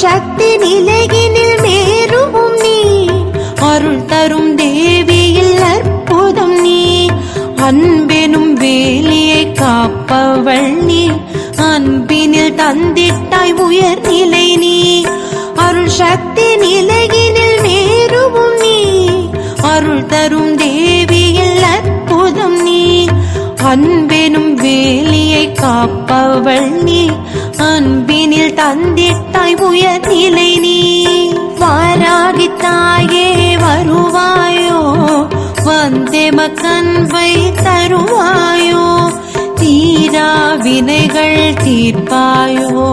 சக்தி நிலையினில் மேருவும் நீ. அருள் தரும் தேவியில் அற்புதம் நீ. அன்பெனும் வேலியை காப்பவள் நீ. அன்பினில் தந்திட்டாய் உயர்நிலை நீ. அருள் சக்தி நிலையினில் மேருவும் நீ. அருள் தரும் தேவியில் அற்புதம் நீ. அன்பெனும் வேலியை காப்பவள் நீ. தந்திட்டாய் நீ வாராகி தாயே வருவாயோ? வந்தே மக்கன்வை தருவாயோ? தீரா வினைகள் தீர்ப்பாயோ?